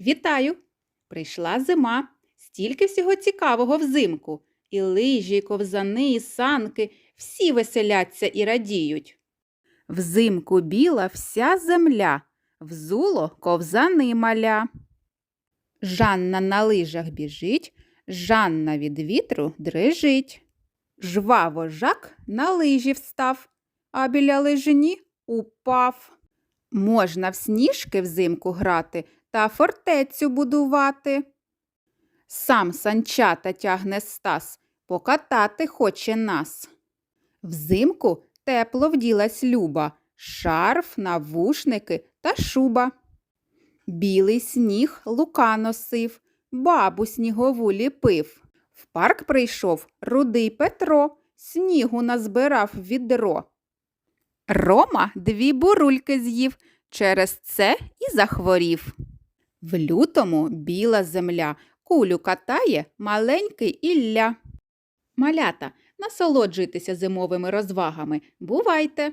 Вітаю! Прийшла зима. Стільки всього цікавого взимку. І лижі, і ковзани, і санки всі веселяться і радіють. Взимку біла вся земля, взуло ковзани маля. Жанна на лижах біжить, Жанна від вітру дрижить. Жваво жак на лижі встав, а біля лижині упав. Можна в сніжки взимку грати та фортецю будувати. Сам санчата тягне Стас, покатати хоче нас. Взимку тепло вділась Люба, шарф, навушники та шуба. Білий сніг лука носив, бабу снігову ліпив. В парк прийшов рудий Петро, снігу назбирав відро. Рома дві бурульки з'їв, через це і захворів. В лютому біла земля кулю катає маленький Ілля. Малята, насолоджуйтеся зимовими розвагами. Бувайте!